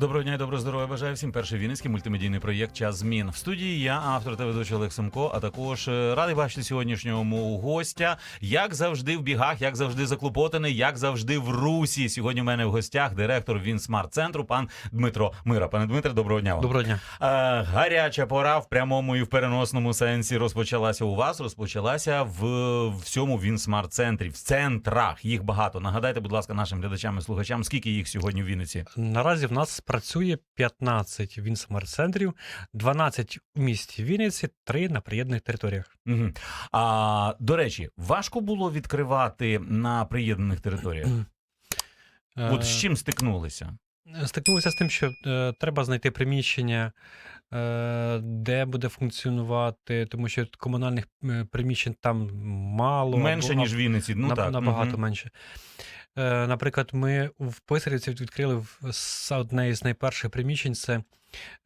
Доброго дня і доброго здоров'я. Бажаю всім перший вінницький мультимедійний проєкт Час змін. В студії я, автор та ведучий Олег Семко, а також е, радий бачити сьогоднішнього гостя. Як завжди в бігах, як завжди заклопотаний, як завжди в русі. Сьогодні в мене в гостях директор Вінсмарт центру, пан Дмитро Мира. Пане Дмитре, доброго дня вам. Доброго дня. Е, гаряча пора в прямому і в переносному сенсі розпочалася у вас. Розпочалася в всьому Вінсмарт центрі, в центрах. Їх багато. Нагадайте, будь ласка, нашим глядачам і слухачам, скільки їх сьогодні в Вінниці. Наразі в нас працює 15 вінсмарт-центрів, 12 у місті Вінниці, 3 на приєднаних територіях. Угу. А до речі, важко було відкривати на приєднаних територіях. От з Е, чим стикнулися? Стикнулися з тим, що е, треба знайти приміщення, е, де буде функціонувати, тому що комунальних е, приміщень там мало. Менше або- ніж в Вінниці. Ну на- так набагато мгм. менше. Е, Наприклад, ми в Писарівці відкрили одне із найперших приміщень. Це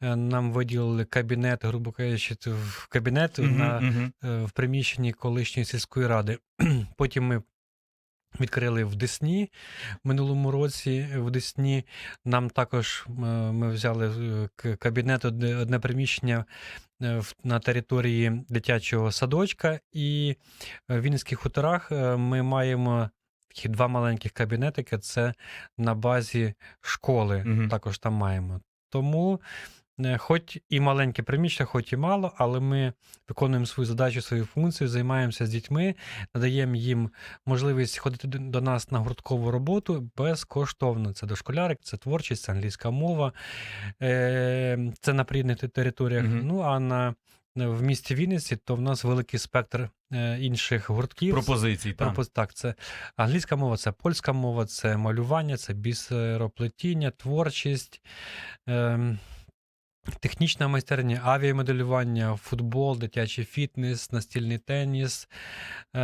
е, нам виділили кабінет, грубо кажучи, в кабінет Мгм, на, мгм. е, в приміщенні колишньої сільської ради. Потім ми відкрили в Десні минулому році. В Десні нам також ми взяли кабінет, одне, приміщення на території дитячого садочка. І в Вінницьких хуторах ми маємо такі два маленьких кабінетики. Це на базі школи. Мгм. Також там маємо. Тому. е, Хоч і маленьке приміщення, хоч і мало, але ми виконуємо свою задачу, свою функцію, займаємося з дітьми, надаємо їм можливість ходити до- нас на гурткову роботу безкоштовно. Це дошколярик, це творчість, це англійська мова, е, це на приєднаних те- територіях. Мгм. Ну а на в місті Вінниці, то в нас великий спектр інших гуртків. Пропозицій. Пропоз- Так, це англійська мова, це польська мова, це малювання, це бісероплетіння, творчість, ем, технічна майстерня, авіамоделювання, футбол, дитячий фітнес, настільний теніс, е,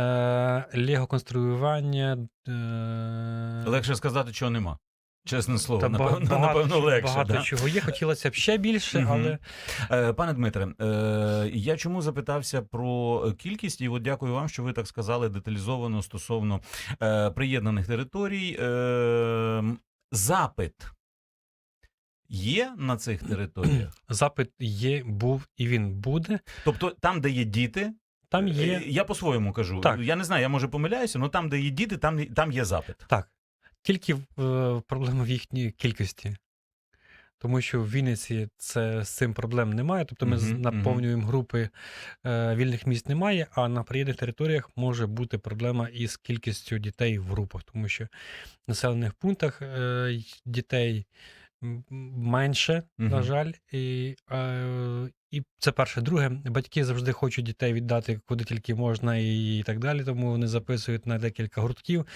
лего-конструювання. Е, Легше сказати, чого нема. Чесне слово, та напевно, багато, напевно, легше. багато да? чого є. Хотілося б ще більше, але Е, Пане Дмитре, е, я чому запитався про кількість, і от дякую вам, що ви так сказали деталізовано стосовно е, приєднаних територій. Запит є на цих територіях? запит є, був і він буде. Тобто там, де є діти, Там є я по-своєму кажу. Так. Я не знаю, я може помиляюся, але там, де є діти, там, там є запит. Так. Тільки е, проблема в їхній кількості. Тому що в Вінниці це з цим проблем немає. Тобто ми uh-huh, наповнюємо uh-huh. групи, е, вільних місць немає, а на приєднаних територіях може бути проблема із кількістю дітей в групах, тому що в населених пунктах е, дітей м, менше, на Мгм. жаль. І, е, і це перше. Друге, батьки завжди хочуть дітей віддати куди тільки можна і так далі, тому вони записують на декілька гуртків.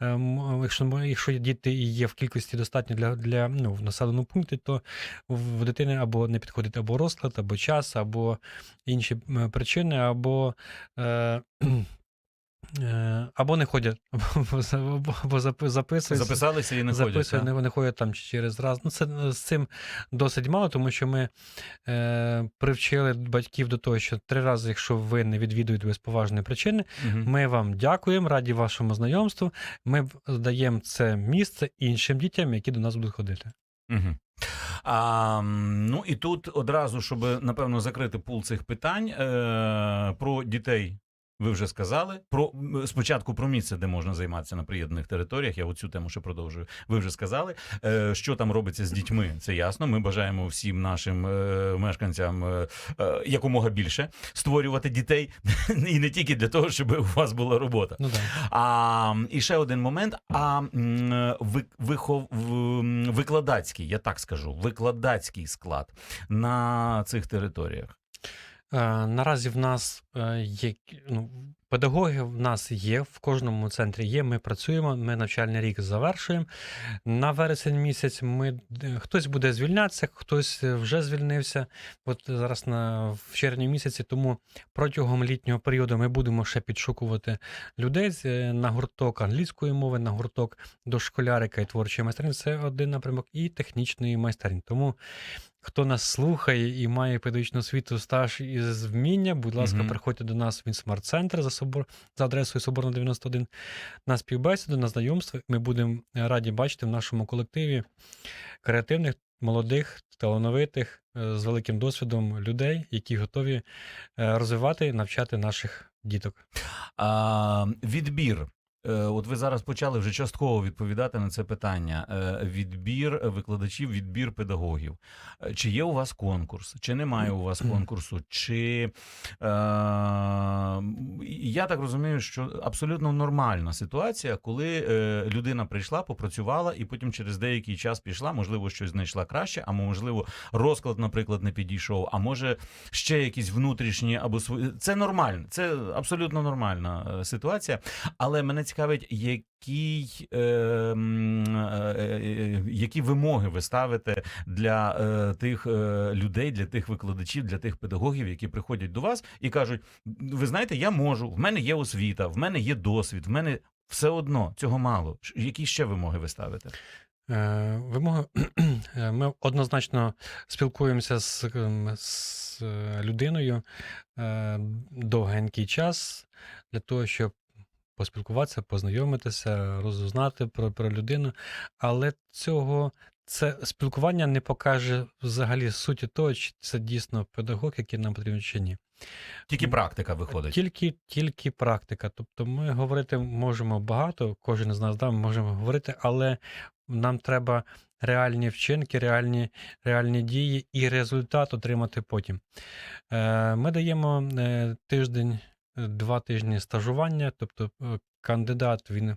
Ем, Якщо, якщо діти і є в кількості достатньо для, для ну, в населеному пункті, то в в дитини або не підходить або розклад, або час, або інші м, причини, або. Е, або не ходять, або, за- або, або запи- записуються. Записалися і не ходять. Записують, не, не ходять там через раз. Ну, це е, з цим досить мало, тому що ми е, привчили батьків до того, що три рази, якщо ви не відвідуєте без поважної причини, Мгм. ми вам дякуємо, раді вашому знайомству. Ми даємо це місце іншим дітям, які до нас будуть ходити. Угу. А, ну і тут одразу, щоб напевно закрити пул цих питань е, про дітей. Ви вже сказали про спочатку про місце, де можна займатися на приєднаних територіях. Я оцю тему ще продовжую. Ви вже сказали, е, що там робиться з дітьми. Це ясно. Ми бажаємо всім нашим е, мешканцям е, якомога більше створювати дітей, і не тільки для того, щоб у вас була робота. Ну, так. А і ще один момент. А ви, вихов, викладацький, я так скажу, викладацький склад на цих територіях. Е, Наразі в нас е, є ну, педагоги в нас є, в кожному центрі є. Ми працюємо, ми навчальний рік завершуємо. На вересень місяць ми е, хтось буде звільнятися, хтось вже звільнився. От зараз на в червні місяці. Тому протягом літнього періоду ми будемо ще підшукувати людей на гурток англійської мови, на гурток дошколярика і творчої майстерні. Це один напрямок, і технічної майстерні. Тому Хто нас слухає і має педагогічну освіту, стаж і вміння, будь ласка, Мгм. приходьте до нас в інсмарт-центр за собор за адресою Соборна 91 на співбесіду, на знайомство. Ми будемо раді бачити в нашому колективі креативних молодих, талановитих, е, з великим досвідом людей, які готові е, розвивати, навчати наших діток. А, відбір. Е, От ви зараз почали вже частково відповідати на це питання. Е, Відбір викладачів, відбір педагогів. Е, Чи є у вас конкурс, чи немає у вас конкурсу? Чи е, я так розумію, що абсолютно нормальна ситуація, коли людина прийшла, попрацювала, і потім через деякий час пішла, можливо, щось знайшла краще, а можливо, розклад, наприклад, не підійшов, а може ще якісь внутрішні або свої. Це нормально, це абсолютно нормальна ситуація. Але мене цікавить, який, е, е, е, які вимоги ви ставите для е, тих е, людей, для тих викладачів, для тих педагогів, які приходять до вас і кажуть: ви знаєте, я можу, в мене є освіта, в мене є досвід, в мене все одно цього мало. Які ще вимоги ви ставите? Е, Вимоги е, ми однозначно спілкуємося з, ем, з е, людиною довгенький час для того, щоб поспілкуватися, познайомитися, розузнати про, про людину. Але цього це спілкування не покаже взагалі суті того, чи це дійсно педагог, який нам потрібен чи ні. Тільки практика виходить. Тільки, тільки практика. Тобто ми говорити можемо багато, кожен з нас да, ми можемо говорити, але нам треба реальні вчинки, реальні, реальні дії і результат отримати потім. Е, Ми даємо е, тиждень, два тижні стажування, тобто е, кандидат він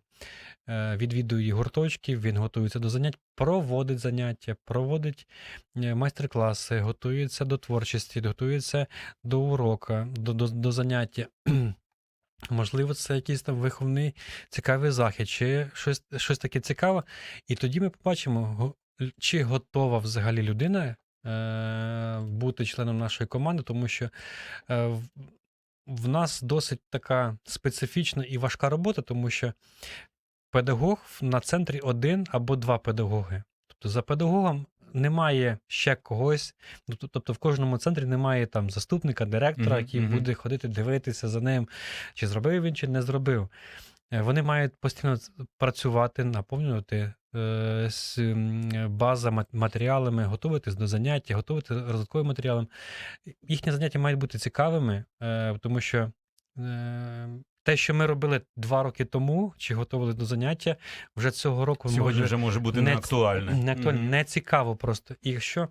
е, відвідує гурточки, він готується до занять, проводить заняття, проводить е, майстер-класи, готується до творчості, готується до урока, до, до, до заняття. Можливо, це якийсь там виховний цікавий захід, чи щось, щось таке цікаве. І тоді ми побачимо, чи готова взагалі людина бути членом нашої команди, тому що в, нас досить така специфічна і важка робота, тому що педагог на центрі один або два педагоги. Тобто за педагогом немає ще когось. Ну, Тобто в кожному центрі немає там заступника, директора, Мгм, який буде ходити, дивитися за ним, чи зробив він, чи не зробив. Е, Вони мають постійно працювати, наповнювати е, м, база матеріалами, готуватись до заняття, готувати розвитковим матеріалом. Їхні заняття мають бути цікавими, е, тому що е, те, що ми робили два роки тому, чи готували до заняття, вже цього року Сьогодні може вже може бути не не актуальне. не, актуально, Мгм. не цікаво просто. І якщо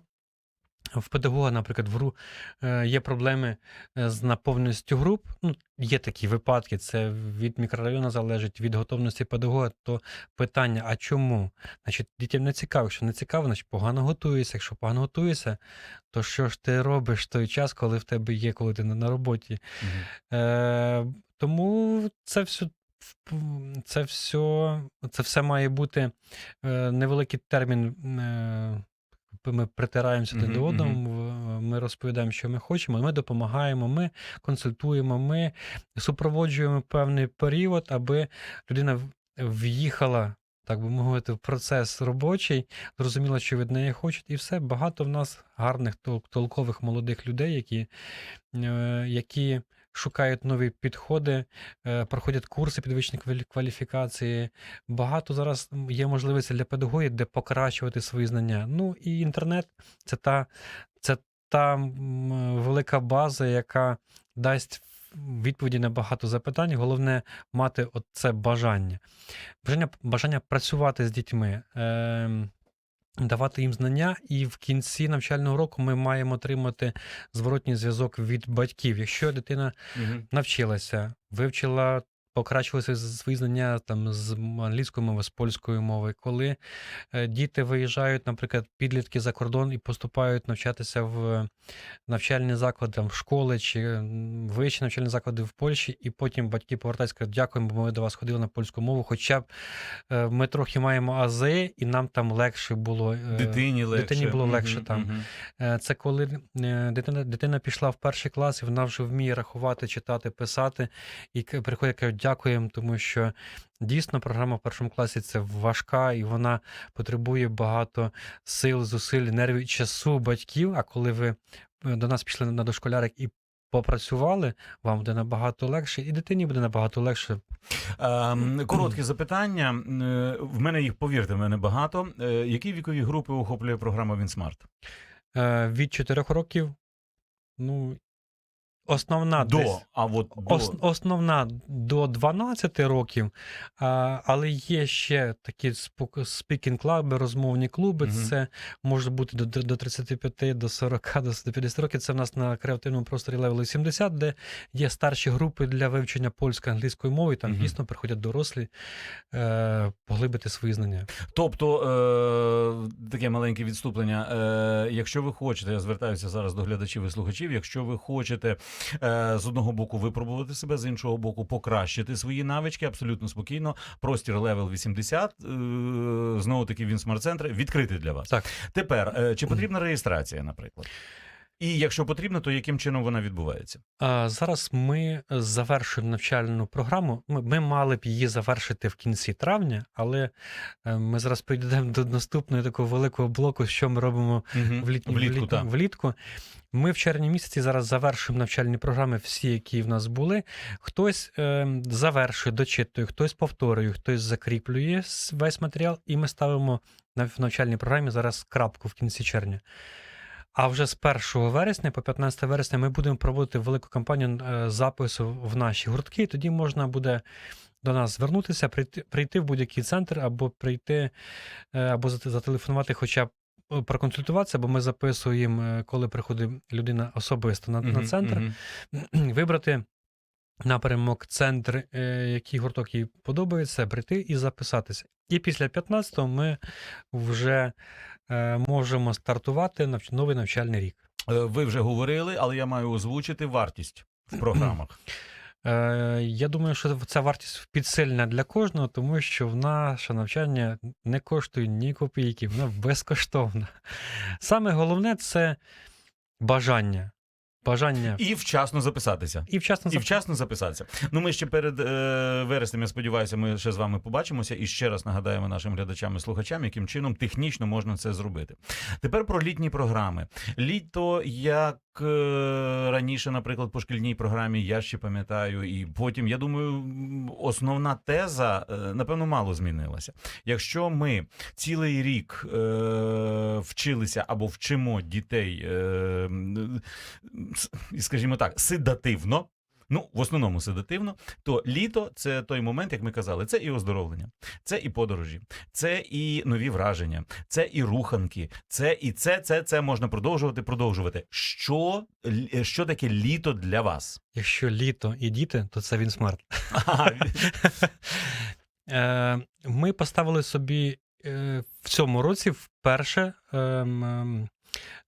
в педагога, наприклад, в ГРУ е, є проблеми е, з наповненістю груп, ну, є такі випадки, це від мікрорайону залежить, від готовності педагога, то питання, а чому? Значить, дітям не цікаво, якщо не цікаво, значить погано готуєшся. Якщо погано готуєшся, то що ж ти робиш в той час, коли в тебе є, коли ти на- на роботі? Мгм. Е, тому це все. Це все, це все має бути е, невеликий термін. Е, ми притираємося один до одного, ми розповідаємо, що ми хочемо, ми допомагаємо, ми консультуємо, ми супроводжуємо певний період, аби людина в'їхала, так би мовити, в процес робочий, зрозуміла, що від неї хочуть, і все. Багато в нас гарних толкових молодих людей, які, е, які шукають нові підходи, е, проходять курси підвищення кваліфікації. Багато зараз є можливості для педагогів, де покращувати свої знання. Ну і інтернет це та, це та велика база, яка дасть відповіді на багато запитань. Головне мати це бажання. Бажання, бажання працювати з дітьми. Е, Давати їм знання, і в кінці навчального року ми маємо отримати зворотній зв'язок від батьків. Якщо дитина угу. навчилася, вивчила, покращилися свої знання там з англійської мови, з польської мови. Коли е, діти виїжджають, наприклад, підлітки за кордон і поступають навчатися в навчальні заклади, там, в школи чи вищі навчальні заклади в Польщі, і потім батьки повертаються, кажуть, дякуємо, бо ми до вас ходили на польську мову. Хоча б е, ми трохи маємо ази, і нам там легше було. е, Дитині легше. дитині було легше там. мгм. Е, Це коли дитина, дитина пішла в перший клас, і вона вже вміє рахувати, читати, писати, і приходять кажуть, дякуємо, тому що дійсно програма в першому класі це важка, і вона потребує багато сил, зусиль, нервів, часу батьків. А коли ви е, до нас пішли на дошколярик і попрацювали, вам буде набагато легше, і дитині буде набагато легше. Ем, Короткі запитання. Е, В мене їх, повірте, в мене багато. Е, Які вікові групи охоплює програма Вінсмарт? Від 4 років, ну, основна До, десь. а от до... Ос, основна до 12 років, а, але є ще такі спікінг клуби, розмовні клуби. Мгм. Це може бути до, до 35, до 40, до 50 років. Це в нас на креативному просторі левел 70, де є старші групи для вивчення польської англійської мови. Там Мгм. дійсно приходять дорослі е, поглибити свої знання. Тобто, е, таке маленьке відступлення. Е, якщо ви хочете, я звертаюся зараз до глядачів і слухачів. Якщо ви хочете з одного боку випробувати себе, з іншого боку, покращити свої навички, абсолютно спокійно. Простір левел 80, е, знову таки він смарт-центр відкритий для вас. Так. Тепер, е, чи потрібна реєстрація, наприклад? І якщо потрібно, то яким чином вона відбувається? А, Зараз ми завершуємо навчальну програму. Ми, ми мали б її завершити в кінці травня, але е, ми зараз прийдемо до наступного такого великого блоку, що ми робимо в літню, Влітку, вліт- влітку. Ми в червні місяці зараз завершуємо навчальні програми, всі, які в нас були. Хтось е, завершує, дочитує, хтось повторює, хтось закріплює весь матеріал, і ми ставимо в навчальній програмі зараз крапку в кінці червня. А вже з 1 вересня по 15 вересня ми будемо проводити велику кампанію е, запису в наші гуртки. І тоді можна буде до нас звернутися, прийти, прийти в будь-який центр, або прийти, е, або зателефонувати, хоча б е, проконсультуватися, бо ми записуємо, коли приходить людина особисто на, на центр, вибрати напрямок, центр, який гурток їй подобається, прийти і записатися. І після 15-го ми вже можемо стартувати новий навчальний рік. Е, Ви вже говорили, але я маю озвучити вартість в програмах. Е, я думаю, що ця вартість підсильна для кожного, тому що в наше навчання не коштує ні копійки, воно безкоштовна. Саме головне це бажання. Бажання І вчасно записатися. і вчасно І вчасно записатися. Ну, ми ще перед е, вереснем, я сподіваюся, ми ще з вами побачимося і ще раз нагадаємо нашим глядачам і слухачам, яким чином технічно можна це зробити. Тепер про літні програми. Літо, як е, раніше, наприклад, по шкільній програмі, я ще пам'ятаю, і потім, я думаю, основна теза, е, напевно, мало змінилася. Якщо ми цілий рік е, вчилися або вчимо дітей, е, скажімо так, седативно. Ну, в основному седативно, то літо це той момент, як ми казали, це і оздоровлення, це і подорожі, це і нові враження, це і руханки, це і це, це, це можна продовжувати, продовжувати. Що, що таке літо для вас? Якщо літо і діти, то це він смарт. Е, Ми поставили собі е, в цьому році вперше ем, ем,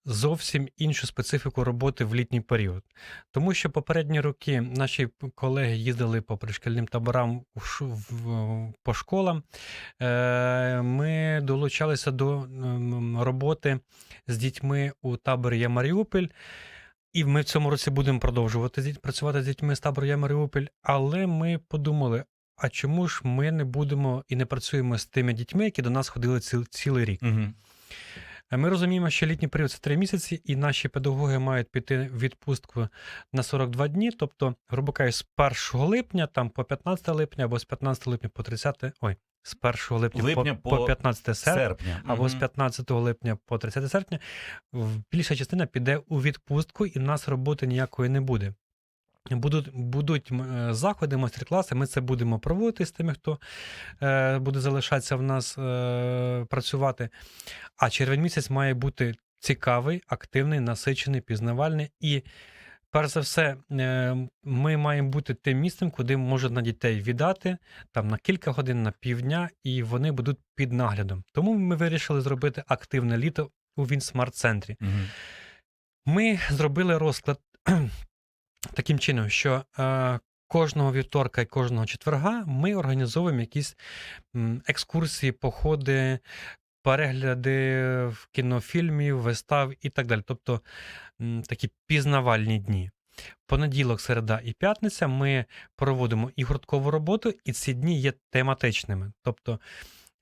зовсім іншу специфіку роботи в літній період. Тому що попередні роки наші колеги їздили по пришкільним таборам по школам. Е, Ми долучалися до ем, роботи з дітьми у таборі Я Маріуполь. І ми в цьому році будемо продовжувати працювати з дітьми з табору Я Маріуполь. Але ми подумали: а чому ж ми не будемо і не працюємо з тими дітьми, які до нас ходили ціл, цілий рік? Мгм. Е, Ми розуміємо, що літній період це три місяці, і наші педагоги мають піти в відпустку на 42 дні, тобто, грубо кажучи, з 1 липня там по 15 липня або з 15 липня по 30, ой, з 1 липня, Липня по, по по 15 серпня. Серпня. Або з Мгм. 15 липня по 30 серпня більша частина піде у відпустку, і в нас роботи ніякої не буде. Будуть, будуть е, заходи, майстер-класи. Ми це будемо проводити з тими, хто е, буде залишатися в нас е, працювати. А червень місяць має бути цікавий, активний, насичений, пізнавальний. І, перш за все, е, ми маємо бути тим місцем, куди можна на дітей віддати там на кілька годин, на півдня, і вони будуть під наглядом. Тому ми вирішили зробити активне літо у Вінсмарт центрі. Мгм. Ми зробили розклад таким чином, що е, кожного вівторка і кожного четверга ми організовуємо якісь екскурсії, походи, перегляди кінофільмів, вистав і так далі. Тобто такі пізнавальні дні. Понеділок, середа і п'ятниця ми проводимо і гурткову роботу, і ці дні є тематичними. Тобто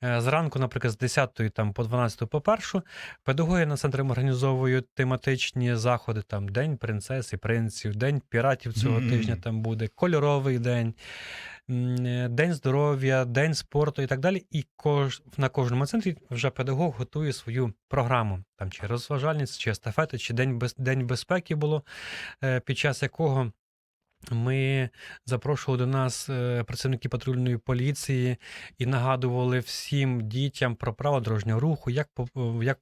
Зранку, наприклад, з 10 там, по 12 по 1 педагоги на центрі організовують тематичні заходи, там День принцес і принців, День піратів цього Мгм. тижня там буде, кольоровий день, е, День здоров'я, День спорту і так далі. І кож... на кожному центрі вже педагог готує свою програму, там чи розважальність, чи естафети, чи День, без... День безпеки було, е, під час якого. Ми запрошували до нас е, працівники патрульної поліції і нагадували всім дітям про право дорожнього руху, як, як,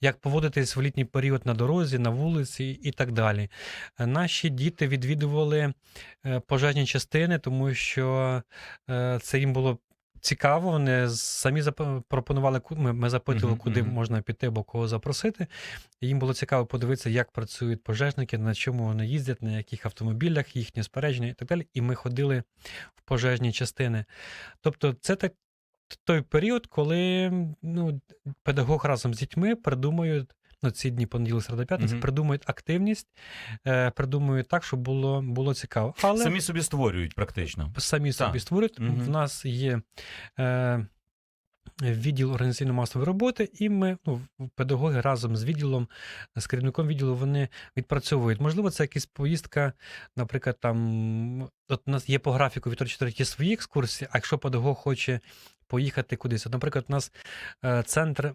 як поводитись в літній період на дорозі, на вулиці і так далі. Е, Наші діти відвідували е, пожежні частини, тому що е, це їм було. Цікаво, вони самі зап- пропонували, ми, ми запитували, Мгм, куди можна піти або кого запросити. І їм було цікаво подивитися, як працюють пожежники, на чому вони їздять, на яких автомобілях, їхнє спорядження і так далі. І ми ходили в пожежні частини. Тобто, це так той період, коли ну, педагог разом з дітьми придумують. Ну, ці дні понеділок, середа, п'ятниця, угу. придумують активність, е, придумують так, щоб було, було цікаво. Але Самі собі створюють практично. самі Так. собі створюють. Угу. В нас є е, відділ організаційно-масової роботи, і ми, ну, педагоги разом з відділом, з керівником відділу, вони відпрацьовують. Можливо, це якась поїздка, наприклад, там от у нас є по графіку Віктор 4 є свої екскурсії, а якщо педагог хоче. Поїхати кудись. От, наприклад, у нас е, центр е,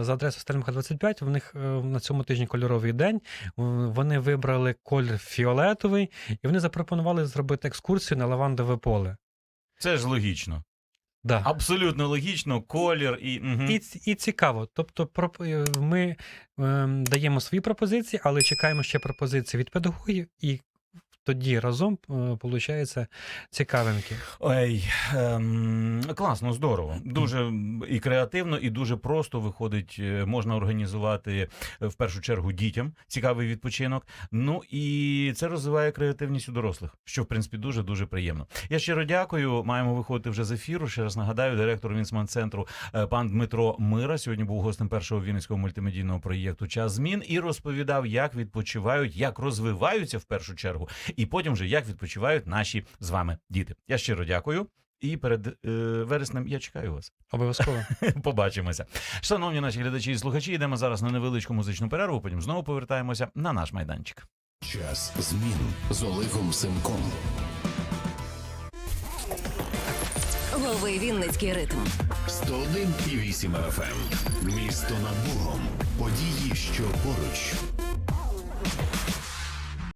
за адресою Стельмаха 25, в них е, на цьому тижні кольоровий день. Вони вибрали колір фіолетовий, і вони запропонували зробити екскурсію на лавандове поле. Це ж логічно. Да. Абсолютно логічно, колір і. угу. І, і цікаво. Тобто, е, ми ем, даємо свої пропозиції, але чекаємо ще пропозиції від педагогів, і тоді разом виходить цікавинки. Ой, ем, класно, здорово. Дуже і креативно, і дуже просто виходить. е, Можна організувати е, в першу чергу дітям цікавий відпочинок. Ну і це розвиває креативність у дорослих, що в принципі дуже дуже приємно. Я щиро дякую. Маємо виходити вже з ефіру. Ще раз нагадаю, директор Вінсман центру е, пан Дмитро Мира сьогодні був гостем першого вінницького мультимедійного проєкту Час змін і розповідав, як відпочивають, як розвиваються в першу чергу, і потім вже як відпочивають наші з вами діти. Я щиро дякую. І перед е, вереснем я чекаю вас. Обов'язково. Побачимося. Шановні наші глядачі і слухачі, йдемо зараз на невеличку музичну перерву. Потім знову повертаємося на наш майданчик. Час змін з Олегом Семком. Лови Вінницький ритм. 101,8 FM. Місто над Богом. Події, що поруч.